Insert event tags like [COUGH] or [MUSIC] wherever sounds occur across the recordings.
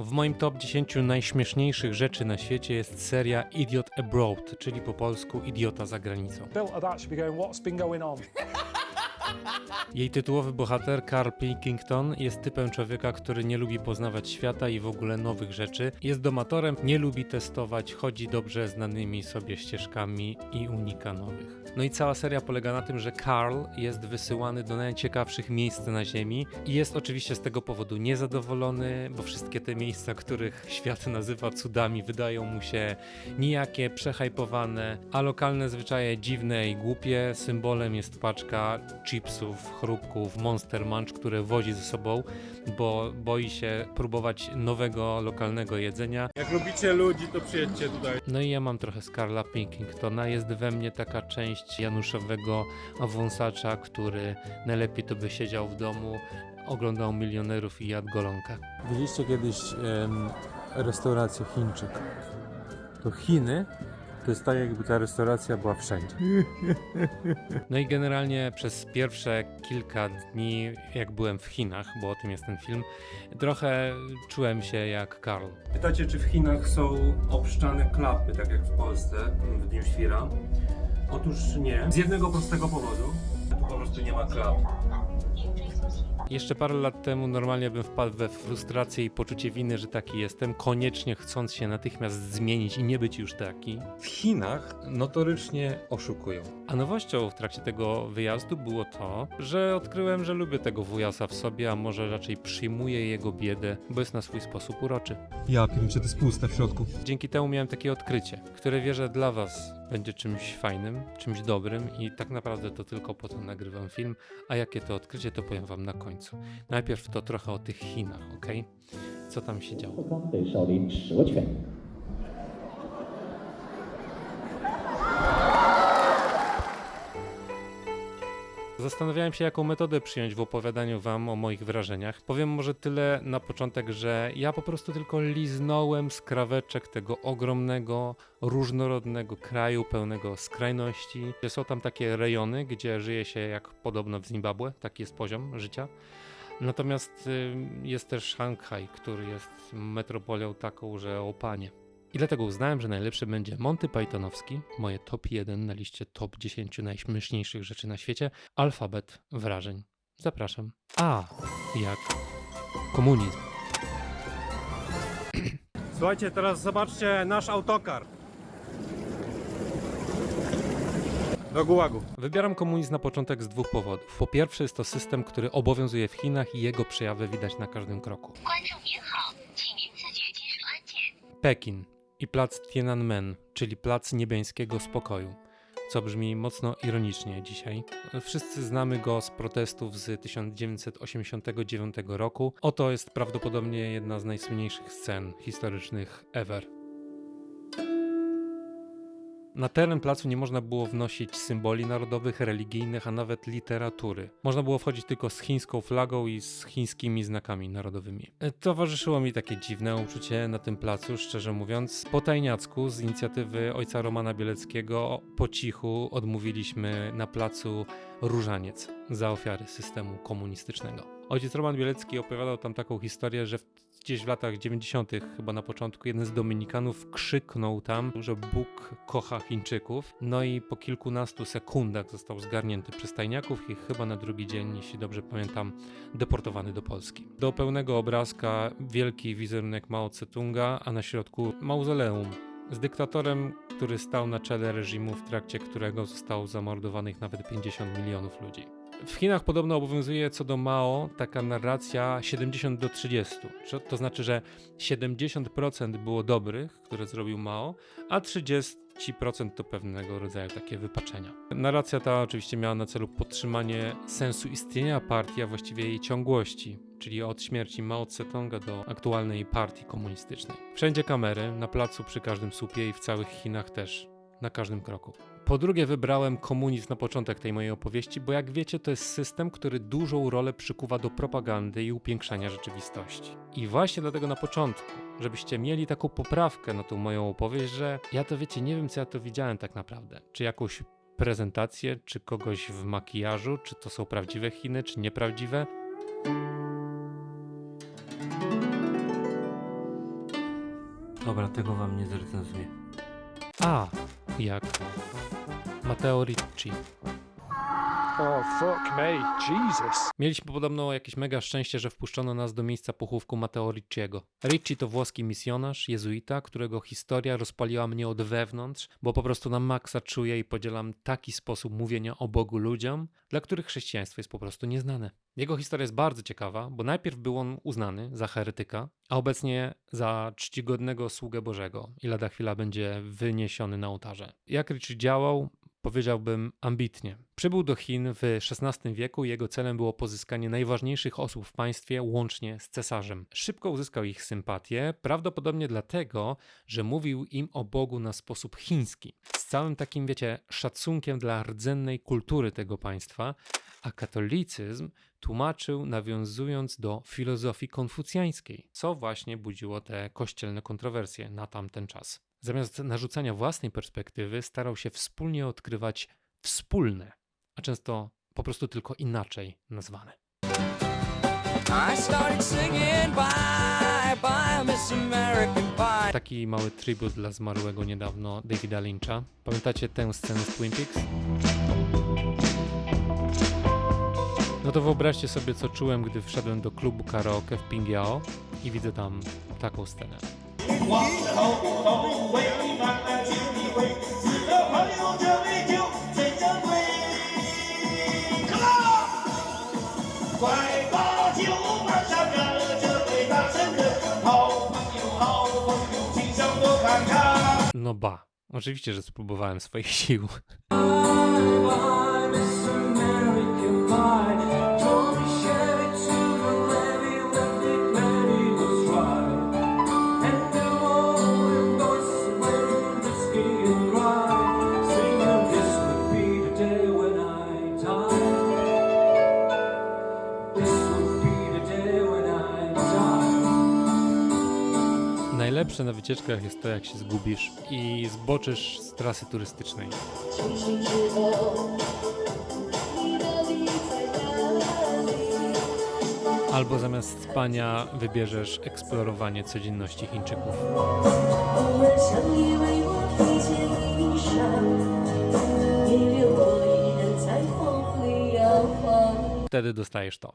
W moim top 10 najśmieszniejszych rzeczy na świecie jest seria Idiot Abroad, czyli po polsku Idiota za granicą. of that should be going, what's been going on? [LAUGHS] Jej tytułowy bohater, Carl Pilkington, jest typem człowieka, który nie lubi poznawać świata i w ogóle nowych rzeczy. Jest domatorem, nie lubi testować, chodzi dobrze znanymi sobie ścieżkami i unika nowych. No i cała seria polega na tym, że Carl jest wysyłany do najciekawszych miejsc na Ziemi i jest oczywiście z tego powodu niezadowolony, bo wszystkie te miejsca, których świat nazywa cudami, wydają mu się nijakie, przehajpowane, a lokalne zwyczaje dziwne i głupie. Symbolem jest paczka chipsów, chrupków, Monster Munch, które wozi ze sobą, bo boi się próbować nowego, lokalnego jedzenia. Jak lubicie ludzi, to przyjedźcie tutaj. No i ja mam trochę Scarla Pilkingtona. Jest we mnie taka część Januszowego wąsacza, który najlepiej to by siedział w domu, oglądał milionerów i jadł golonkę. Widzieliście kiedyś em, restaurację Chińczyk? To Chiny to jest tak, jakby ta restauracja była wszędzie. [LAUGHS] No i generalnie przez pierwsze kilka dni, jak byłem w Chinach, bo o tym jest ten film, trochę czułem się jak Karl. Pytacie, czy w Chinach są obszczane klapy, tak jak w Polsce w Dniu Świra? Otóż nie. Z jednego prostego powodu. Tu po prostu nie ma klap. Jeszcze parę lat temu normalnie bym wpadł we frustrację i poczucie winy, że taki jestem, koniecznie chcąc się natychmiast zmienić i nie być już taki. W Chinach notorycznie oszukują. A nowością w trakcie tego wyjazdu było to, że odkryłem, że lubię tego wujasa w sobie, a może raczej przyjmuję jego biedę, bo jest na swój sposób uroczy. Ja pierniczę, to jest puste w środku. Dzięki temu miałem takie odkrycie, które wierzę dla Was będzie czymś fajnym, czymś dobrym i tak naprawdę to tylko po to nagrywam film, a jakie to odkrycie to powiem Wam na końcu. Najpierw to trochę o tych Chinach, ok? Co tam się działo? Zastanawiałem się, jaką metodę przyjąć w opowiadaniu Wam o moich wrażeniach. Powiem może tyle na początek, że ja po prostu tylko liznąłem skraweczek tego ogromnego, różnorodnego kraju, pełnego skrajności. Są tam takie rejony, gdzie żyje się jak podobno w Zimbabwe, taki jest poziom życia. Natomiast y, jest też Szanghaj, który jest metropolią taką, że o panie. I dlatego uznałem, że najlepszy będzie Monty Pythonowski, moje top 1 na liście top 10 najśmieszniejszych rzeczy na świecie, alfabet wrażeń. Zapraszam. A, jak komunizm. [CLEARS THROAT] Słuchajcie, teraz zobaczcie nasz autokar. Do gułagu. Wybieram komunizm na początek z dwóch powodów. Po pierwsze jest to system, który obowiązuje w Chinach i jego przejawy widać na każdym kroku. Pekin i plac Tiananmen, czyli plac niebiańskiego spokoju, co brzmi mocno ironicznie dzisiaj. Wszyscy znamy go z protestów z 1989 roku. Oto jest prawdopodobnie jedna z najsłynniejszych scen historycznych ever. Na teren placu nie można było wnosić symboli narodowych, religijnych, a nawet literatury. Można było wchodzić tylko z chińską flagą i z chińskimi znakami narodowymi. E, Towarzyszyło mi takie dziwne uczucie na tym placu, szczerze mówiąc. Po tajniacku z inicjatywy ojca Romana Bieleckiego po cichu odmówiliśmy na placu różaniec za ofiary systemu komunistycznego. Ojciec Roman Bielecki opowiadał tam taką historię, że w, gdzieś w latach 90., chyba na początku, jeden z Dominikanów krzyknął tam, że Bóg kocha Chińczyków. No i po kilkunastu sekundach został zgarnięty przez tajniaków i chyba na drugi dzień, jeśli dobrze pamiętam, deportowany do Polski. Do pełnego obrazka wielki wizerunek Mao Tse-tunga, a na środku mauzoleum z dyktatorem, który stał na czele reżimu, w trakcie którego zostało zamordowanych nawet 50 milionów ludzi. W Chinach podobno obowiązuje co do Mao taka narracja 70 do 30. Czy- To znaczy, że 70% było dobrych, które zrobił Mao, a 30% to pewnego rodzaju takie wypaczenia. Narracja ta oczywiście miała na celu podtrzymanie sensu istnienia partii, a właściwie jej ciągłości, czyli od śmierci Mao Tse-tunga do aktualnej partii komunistycznej. Wszędzie kamery, na placu przy każdym słupie i w całych Chinach też, na każdym kroku. Po drugie, wybrałem komunizm na początek tej mojej opowieści, bo jak wiecie, to jest system, który dużą rolę przykuwa do propagandy i upiększania rzeczywistości. I właśnie dlatego na początku, żebyście mieli taką poprawkę na tą moją opowieść, że ja to wiecie, nie wiem co ja to widziałem tak naprawdę. Czy jakąś prezentację, czy kogoś w makijażu, czy to są prawdziwe Chiny, czy nieprawdziwe. Dobra, tego wam nie zrecenzuję. A, jak Matteo Ricci. Oh, fuck me. Jesus. Mieliśmy podobno jakieś mega szczęście, że wpuszczono nas do miejsca pochówku Matteo Ricciego. Ricci to włoski misjonarz, jezuita, którego historia rozpaliła mnie od wewnątrz, bo po prostu na maksa czuję i podzielam taki sposób mówienia o Bogu ludziom, dla których chrześcijaństwo jest po prostu nieznane. Jego historia jest bardzo ciekawa, bo najpierw był on uznany za heretyka, a obecnie za czcigodnego sługę Bożego i lada chwila będzie wyniesiony na ołtarze. Jak Ricci działał, powiedziałbym ambitnie. Przybył do Chin w XVI wieku i jego celem było pozyskanie najważniejszych osób w państwie łącznie z cesarzem. Szybko uzyskał ich sympatię, prawdopodobnie dlatego, że mówił im o Bogu na sposób chiński. Z całym takim, wiecie, szacunkiem dla rdzennej kultury tego państwa, a katolicyzm tłumaczył nawiązując do filozofii konfucjańskiej, co właśnie budziło te kościelne kontrowersje na tamten czas. Zamiast narzucania własnej perspektywy, starał się wspólnie odkrywać wspólne, a często po prostu tylko inaczej nazwane. Taki mały tribut dla zmarłego niedawno Davida Lyncha. Pamiętacie tę scenę z Twin Peaks? No to wyobraźcie sobie, co czułem, gdy wszedłem do klubu karaoke w Pingyao i widzę tam taką scenę. No ba, oczywiście, że spróbowałem swoich sił. Najgorsze na wycieczkach jest to, jak się zgubisz i zboczysz z trasy turystycznej. Albo zamiast spania wybierzesz eksplorowanie codzienności Chińczyków. Wtedy dostajesz to.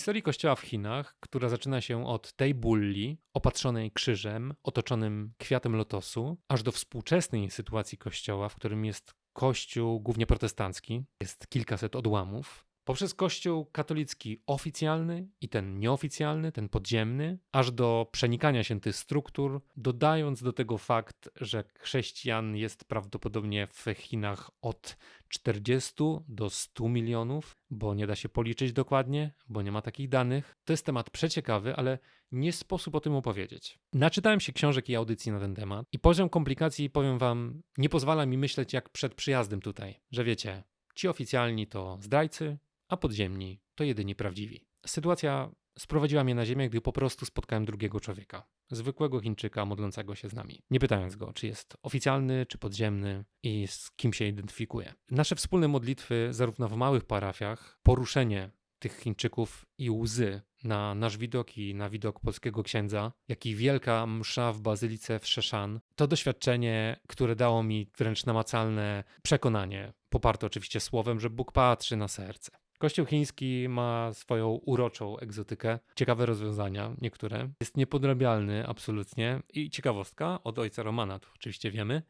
Historii kościoła w Chinach, która zaczyna się od tej bulli, opatrzonej krzyżem, otoczonym kwiatem lotosu, aż do współczesnej sytuacji kościoła, w którym jest kościół głównie protestancki, jest kilkaset odłamów, poprzez kościół katolicki oficjalny i ten nieoficjalny, ten podziemny, aż do przenikania się tych struktur, dodając do tego fakt, że chrześcijan jest prawdopodobnie w Chinach od 40 do 100 milionów, bo nie da się policzyć dokładnie, bo nie ma takich danych. To jest temat przeciekawy, ale nie sposób o tym opowiedzieć. Naczytałem się książek i audycji na ten temat i poziom komplikacji, powiem wam, nie pozwala mi myśleć jak przed przyjazdem tutaj, że wiecie, ci oficjalni to zdrajcy, a podziemni to jedyni prawdziwi. Sytuacja sprowadziła mnie na ziemię, gdy po prostu spotkałem drugiego człowieka, zwykłego Chińczyka modlącego się z nami, nie pytając go, czy jest oficjalny, czy podziemny i z kim się identyfikuje. Nasze wspólne modlitwy, zarówno w małych parafiach, poruszenie tych Chińczyków i łzy na nasz widok i na widok polskiego księdza, jak i wielka msza w bazylice w Szeszan, to doświadczenie, które dało mi wręcz namacalne przekonanie, poparte oczywiście słowem, że Bóg patrzy na serce. Kościół chiński ma swoją uroczą egzotykę, ciekawe rozwiązania, niektóre. Jest niepodrabialny absolutnie i ciekawostka od ojca Romana, to oczywiście wiemy,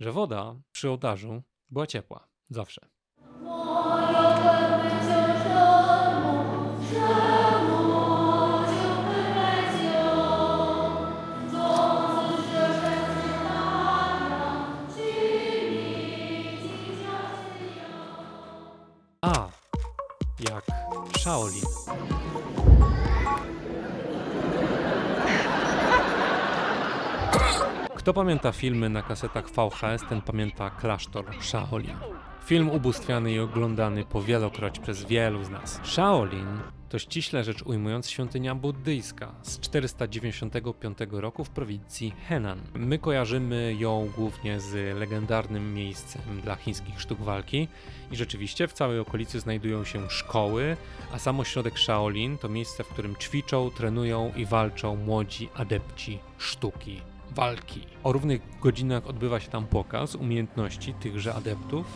że woda przy ołtarzu była ciepła, zawsze. Shaolin. Kto pamięta filmy na kasetach VHS, ten pamięta klasztor Shaolin. Film ubóstwiany i oglądany powielokroć przez wielu z nas. Shaolin to ściśle rzecz ujmując świątynia buddyjska z 495 roku w prowincji Henan. My kojarzymy ją głównie z legendarnym miejscem dla chińskich sztuk walki i rzeczywiście w całej okolicy znajdują się szkoły, a sam ośrodek Shaolin to miejsce, w którym ćwiczą, trenują i walczą młodzi adepci sztuki walki. O równych godzinach odbywa się tam pokaz umiejętności tychże adeptów.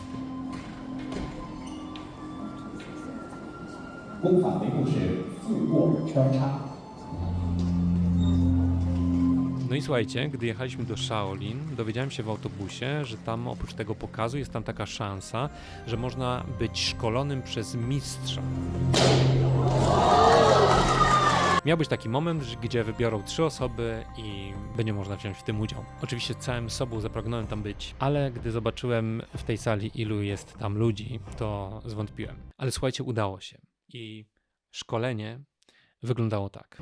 No i słuchajcie, gdy jechaliśmy do Shaolin, dowiedziałem się w autobusie, że tam oprócz tego pokazu jest tam taka szansa, że można być szkolonym przez mistrza. Miał być taki moment, gdzie wybiorą trzy osoby i będzie można wziąć w tym udział. Oczywiście całym sobą zapragnąłem tam być, ale gdy zobaczyłem w tej sali, ilu jest tam ludzi, to zwątpiłem. Ale słuchajcie, udało się. I szkolenie wyglądało tak.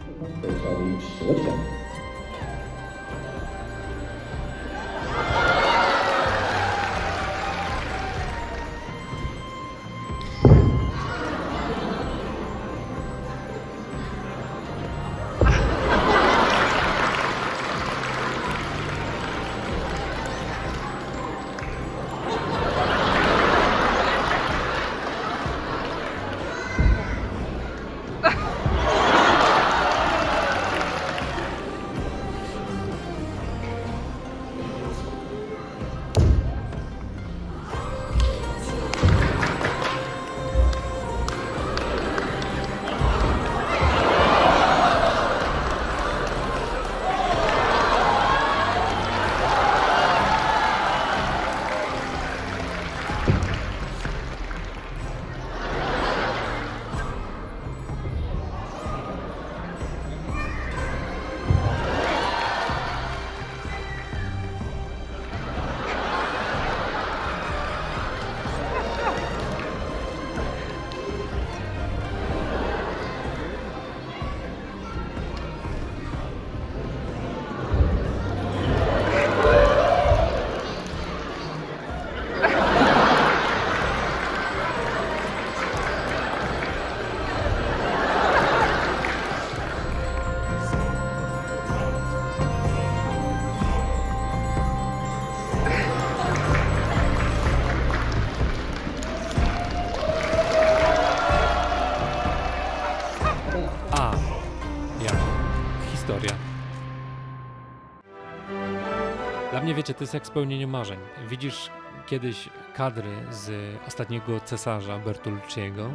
Mnie, wiecie, to jest jak spełnienie marzeń. Widzisz kiedyś kadry z ostatniego cesarza Bertolucciego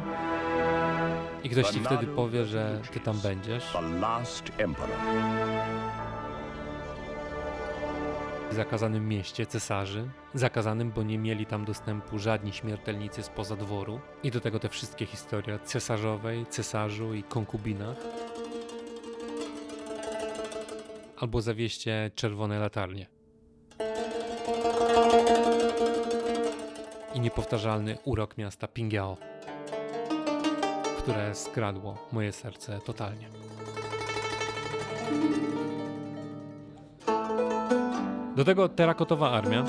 i ktoś ci wtedy powie, że ty tam będziesz. W zakazanym mieście cesarzy. Zakazanym, bo nie mieli tam dostępu żadni śmiertelnicy spoza dworu. I do tego te wszystkie historie cesarzowej, cesarzu i konkubinach. Albo zawieście czerwone latarnie. I niepowtarzalny urok miasta Pingyao, które skradło moje serce totalnie. Do tego terakotowa armia.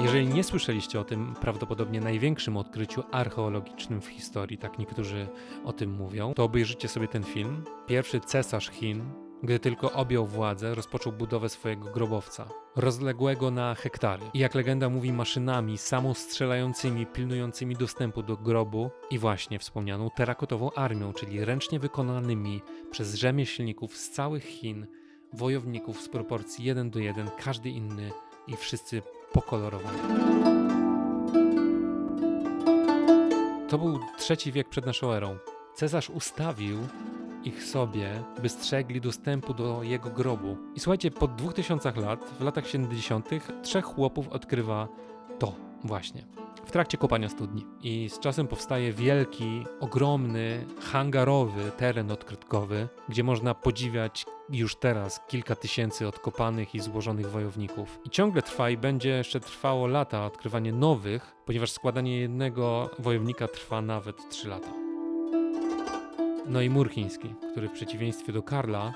Jeżeli nie słyszeliście o tym prawdopodobnie największym odkryciu archeologicznym w historii, tak niektórzy o tym mówią, to obejrzyjcie sobie ten film. Pierwszy cesarz Chin, gdy tylko objął władzę, rozpoczął budowę swojego grobowca, rozległego na hektary. I jak legenda mówi, maszynami samostrzelającymi, pilnującymi dostępu do grobu i właśnie wspomnianą terakotową armią, czyli ręcznie wykonanymi przez rzemieślników z całych Chin, wojowników z proporcji 1 do 1, każdy inny i wszyscy pokolorowani. To był trzeci wiek przed naszą erą. Cesarz ustawił ich sobie, by strzegli dostępu do jego grobu. I słuchajcie, po 2000 lat, w latach 70., trzech chłopów odkrywa to właśnie. W trakcie kopania studni. I z czasem powstaje wielki, ogromny, hangarowy teren odkrytkowy, gdzie można podziwiać już teraz kilka tysięcy odkopanych i złożonych wojowników. I ciągle trwa i będzie jeszcze trwało lata odkrywanie nowych, ponieważ składanie jednego wojownika trwa nawet 3 lata. No i mur chiński, który w przeciwieństwie do Karla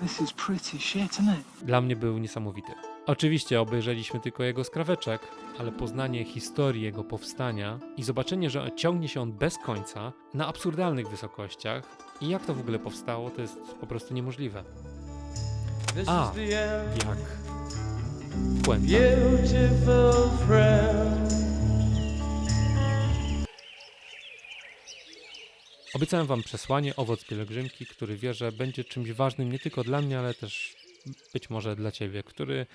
This is pretty shit, isn't it? dla mnie był niesamowity. Oczywiście obejrzeliśmy tylko jego skraweczek, ale poznanie historii jego powstania i zobaczenie, że ciągnie się on bez końca na absurdalnych wysokościach i jak to w ogóle powstało, to jest po prostu niemożliwe. End. Jak? Puenta. Obiecałem wam przesłanie Owoc Pielgrzymki, który wierzę będzie czymś ważnym nie tylko dla mnie, ale też być może dla ciebie, który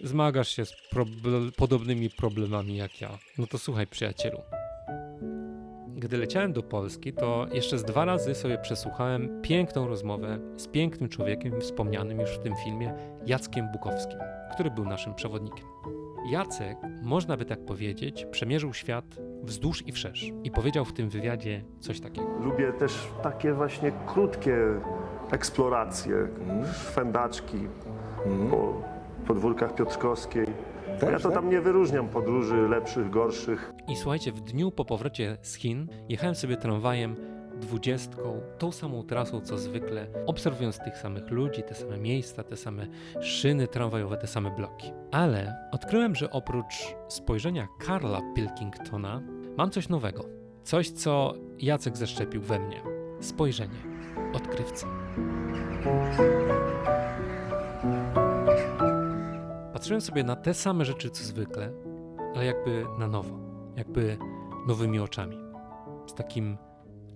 zmagasz się z proble- podobnymi problemami jak ja. No to słuchaj, przyjacielu. Gdy leciałem do Polski, to jeszcze z dwa razy sobie przesłuchałem piękną rozmowę z pięknym człowiekiem wspomnianym już w tym filmie, Jackiem Bukowskim, który był naszym przewodnikiem. Jacek, można by tak powiedzieć, przemierzył świat wzdłuż i wszerz i powiedział w tym wywiadzie coś takiego. Lubię też takie właśnie krótkie eksploracje, szwędaczki po podwórkach Piotrkowskiej. ja to tam nie wyróżniam podróży lepszych, gorszych. I słuchajcie, w dniu po powrocie z Chin jechałem sobie tramwajem dwudziestką, tą samą trasą co zwykle, obserwując tych samych ludzi, te same miejsca, te same szyny tramwajowe, te same bloki. Ale odkryłem, że oprócz spojrzenia Karla Pilkingtona mam coś nowego. Coś, co Jacek zaszczepił we mnie. Spojrzenie odkrywcy. Patrzyłem sobie na te same rzeczy co zwykle, ale jakby na nowo, jakby nowymi oczami, z takim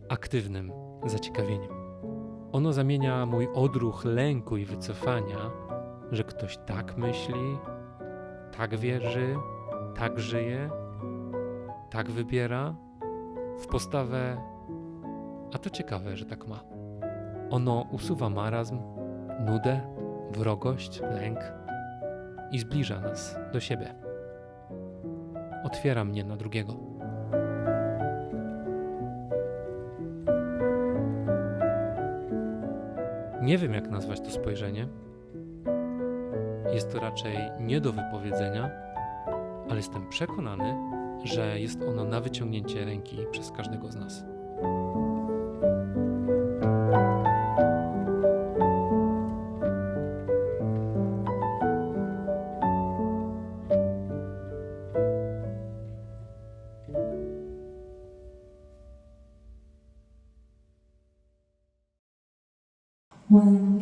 aktywnym zaciekawieniem. Ono zamienia mój odruch lęku i wycofania, że ktoś tak myśli, tak wierzy, tak żyje, tak wybiera, w postawę, a to ciekawe, że tak ma. Ono usuwa marazm, nudę, wrogość, lęk i zbliża nas do siebie otwiera mnie na drugiego. Nie wiem, jak nazwać to spojrzenie. Jest to raczej nie do wypowiedzenia, ale jestem przekonany, że jest ono na wyciągnięcie ręki przez każdego z nas. one.